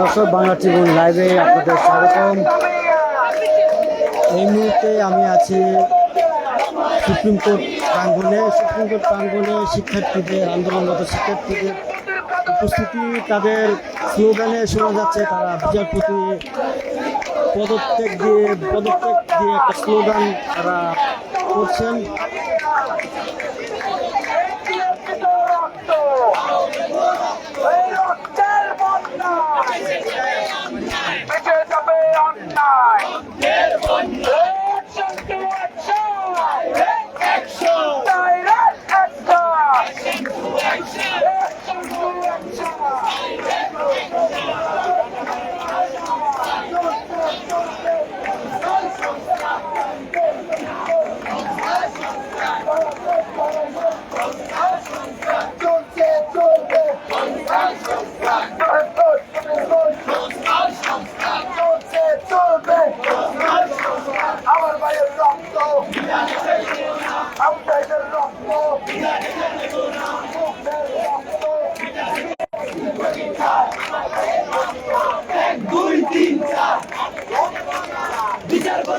দর্শক, বাংলা টিভি লাইভে আপনাদের স্বাগতম। এই মুহূর্তে আমি আছি সুপ্রিম কোর্ট প্রাঙ্গণে। সুপ্রিম কোর্ট প্রাঙ্গণে শিক্ষার্থীদের, আন্দোলনরত শিক্ষার্থীদের উপস্থিতি, তাদের স্লোগানে শোনা যাচ্ছে, তারা বিচারপতি পদত্যাগ দিয়ে পদত্যাগ দিয়ে একটা স্লোগান তারা করছেন। অন্যায়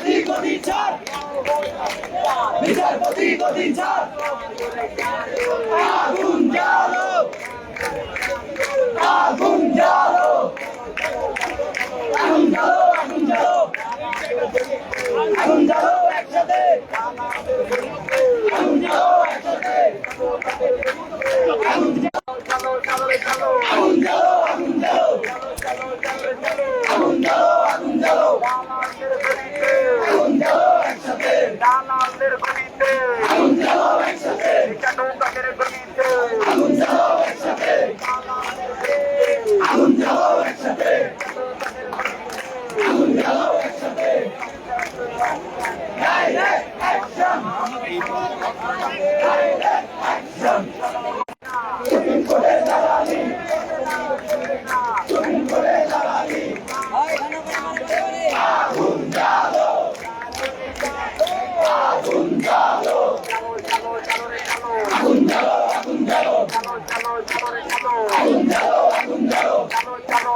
বিচারপতি গদিন চার। বিচারপতি গদিন চার। আগুন জ্বালো। আগুন জ্বালো। আগুন জ্বালো।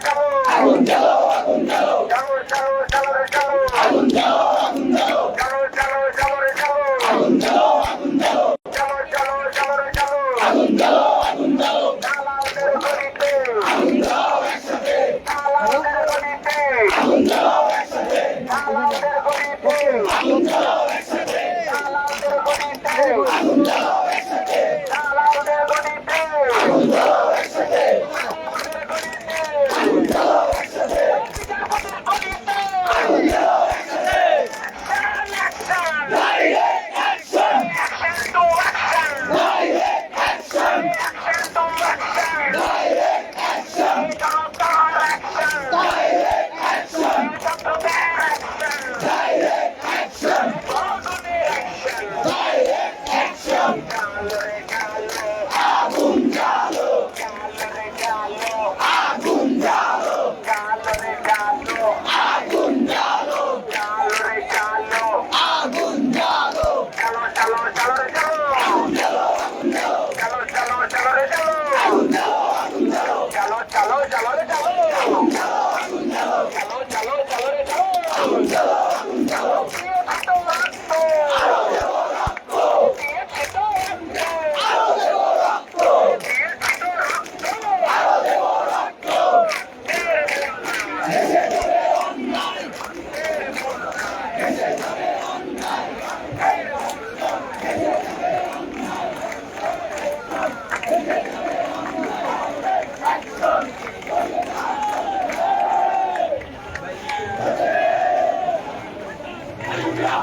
কারণ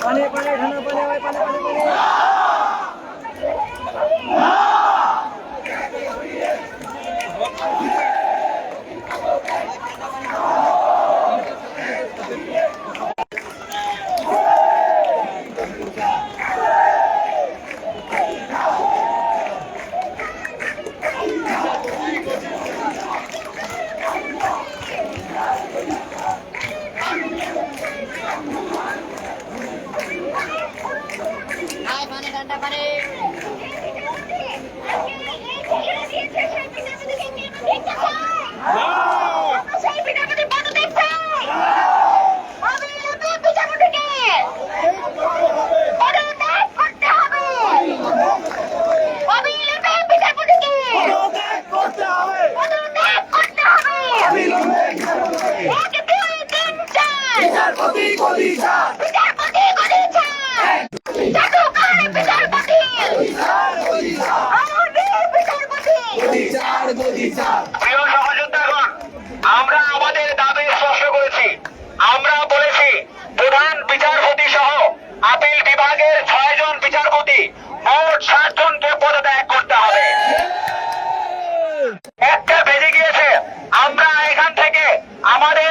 পানে পানে ঠান্ডা পানে পানে পানে পানে আমাদের দাবি স্পষ্ট করেছি। আমরা বলেছি প্রধান বিচারপতি সহ আপিল বিভাগের ছয় জন বিচারপতি মোট সাতজনকে পদত্যাগ করতে হবে। একটা বেজে গিয়েছে আমরা এখান থেকে আমাদের